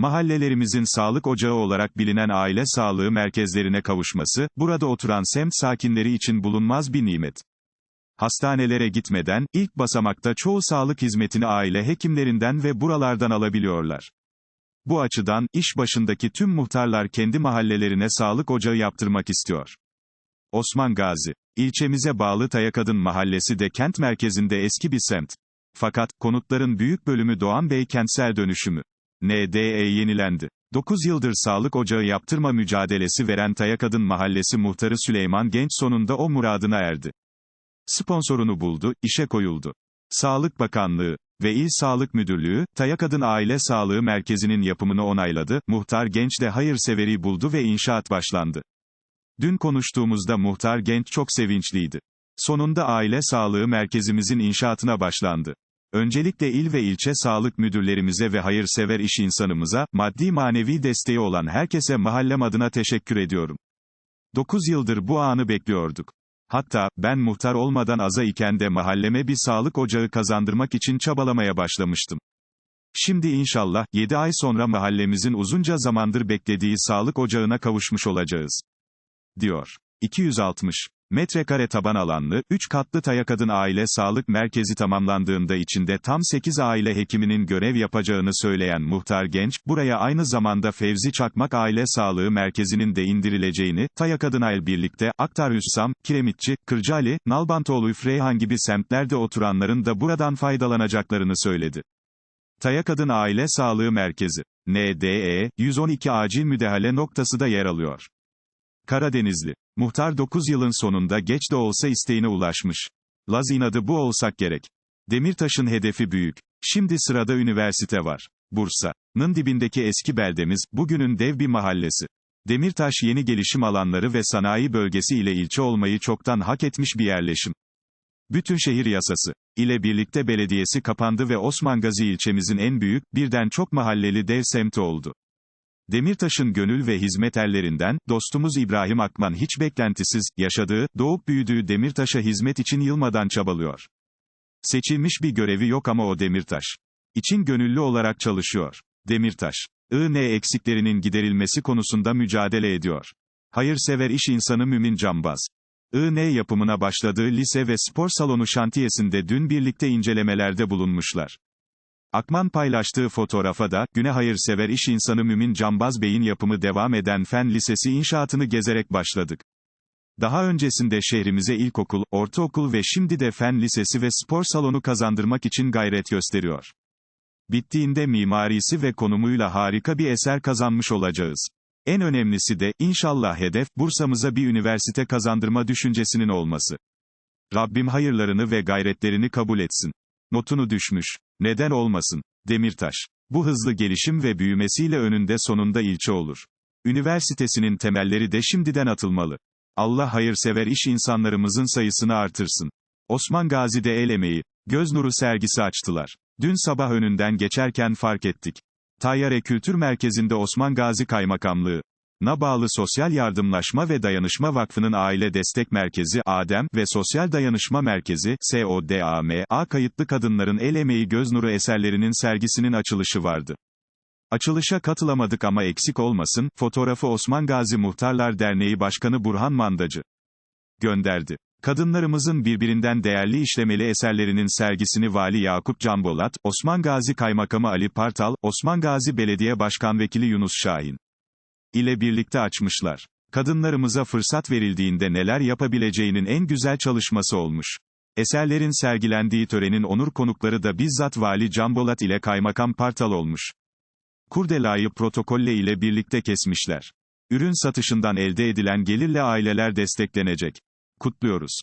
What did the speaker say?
Mahallelerimizin sağlık ocağı olarak bilinen aile sağlığı merkezlerine kavuşması, burada oturan semt sakinleri için bulunmaz bir nimet. Hastanelere gitmeden, ilk basamakta çoğu sağlık hizmetini aile hekimlerinden ve buralardan alabiliyorlar. Bu açıdan, iş başındaki tüm muhtarlar kendi mahallelerine sağlık ocağı yaptırmak istiyor. Osman Gazi. İlçemize bağlı Tayakadın Mahallesi de kent merkezinde eski bir semt. Fakat, konutların büyük bölümü Doğan Bey kentsel dönüşümü. NDE yenilendi. 9 yıldır sağlık ocağı yaptırma mücadelesi veren Tayakadın Mahallesi muhtarı Süleyman Genç sonunda o muradına erdi. Sponsorunu buldu, işe koyuldu. Sağlık Bakanlığı ve İl Sağlık Müdürlüğü, Tayakadın Aile Sağlığı Merkezi'nin yapımını onayladı, muhtar genç de hayırseveri buldu ve inşaat başlandı. Dün konuştuğumuzda muhtar genç çok sevinçliydi. Sonunda aile sağlığı merkezimizin inşaatına başlandı. Öncelikle il ve ilçe sağlık müdürlerimize ve hayırsever iş insanımıza, maddi manevi desteği olan herkese mahallem adına teşekkür ediyorum. 9 yıldır bu anı bekliyorduk. Hatta, ben muhtar olmadan aza iken de mahalleme bir sağlık ocağı kazandırmak için çabalamaya başlamıştım. Şimdi inşallah, 7 ay sonra mahallemizin uzunca zamandır beklediği sağlık ocağına kavuşmuş olacağız. Diyor. 260 metrekare taban alanlı, 3 katlı Tayakadın Aile Sağlık Merkezi tamamlandığında içinde tam 8 aile hekiminin görev yapacağını söyleyen muhtar genç, buraya aynı zamanda Fevzi Çakmak Aile Sağlığı Merkezi'nin de indirileceğini, Tayakadın Ail birlikte, Aktar Hüssam, Kiremitçi, Kırcaali, Nalbantoğlu Freyhan gibi semtlerde oturanların da buradan faydalanacaklarını söyledi. Tayakadın Aile Sağlığı Merkezi, NDE, 112 acil müdahale noktası da yer alıyor. Karadenizli. Muhtar 9 yılın sonunda geç de olsa isteğine ulaşmış. Laz inadı bu olsak gerek. Demirtaş'ın hedefi büyük. Şimdi sırada üniversite var. Bursa'nın dibindeki eski beldemiz, bugünün dev bir mahallesi. Demirtaş yeni gelişim alanları ve sanayi bölgesi ile ilçe olmayı çoktan hak etmiş bir yerleşim. Bütün şehir yasası ile birlikte belediyesi kapandı ve Osman Gazi ilçemizin en büyük, birden çok mahalleli dev semti oldu. Demirtaş'ın gönül ve hizmet erlerinden, dostumuz İbrahim Akman hiç beklentisiz, yaşadığı, doğup büyüdüğü Demirtaş'a hizmet için yılmadan çabalıyor. Seçilmiş bir görevi yok ama o Demirtaş. için gönüllü olarak çalışıyor. Demirtaş. IN eksiklerinin giderilmesi konusunda mücadele ediyor. Hayırsever iş insanı Mümin Cambaz. IN yapımına başladığı lise ve spor salonu şantiyesinde dün birlikte incelemelerde bulunmuşlar. Akman paylaştığı fotoğrafa da, güne hayırsever iş insanı Mümin Cambaz Bey'in yapımı devam eden Fen Lisesi inşaatını gezerek başladık. Daha öncesinde şehrimize ilkokul, ortaokul ve şimdi de Fen Lisesi ve spor salonu kazandırmak için gayret gösteriyor. Bittiğinde mimarisi ve konumuyla harika bir eser kazanmış olacağız. En önemlisi de, inşallah hedef, Bursa'mıza bir üniversite kazandırma düşüncesinin olması. Rabbim hayırlarını ve gayretlerini kabul etsin. Notunu düşmüş. Neden olmasın? Demirtaş. Bu hızlı gelişim ve büyümesiyle önünde sonunda ilçe olur. Üniversitesinin temelleri de şimdiden atılmalı. Allah hayırsever iş insanlarımızın sayısını artırsın. Osman Gazi'de el emeği, göz nuru sergisi açtılar. Dün sabah önünden geçerken fark ettik. Tayyare Kültür Merkezi'nde Osman Gazi Kaymakamlığı, Na bağlı Sosyal Yardımlaşma ve Dayanışma Vakfı'nın Aile Destek Merkezi ADEM ve Sosyal Dayanışma Merkezi SODAM, A kayıtlı kadınların el emeği göz nuru eserlerinin sergisinin açılışı vardı. Açılışa katılamadık ama eksik olmasın, fotoğrafı Osman Gazi Muhtarlar Derneği Başkanı Burhan Mandacı gönderdi. Kadınlarımızın birbirinden değerli işlemeli eserlerinin sergisini Vali Yakup Canbolat, Osman Gazi Kaymakamı Ali Partal, Osman Gazi Belediye Başkan Vekili Yunus Şahin ile birlikte açmışlar. Kadınlarımıza fırsat verildiğinde neler yapabileceğinin en güzel çalışması olmuş. Eserlerin sergilendiği törenin onur konukları da bizzat Vali Canbolat ile Kaymakam Partal olmuş. Kurdelayı protokolle ile birlikte kesmişler. Ürün satışından elde edilen gelirle aileler desteklenecek. Kutluyoruz.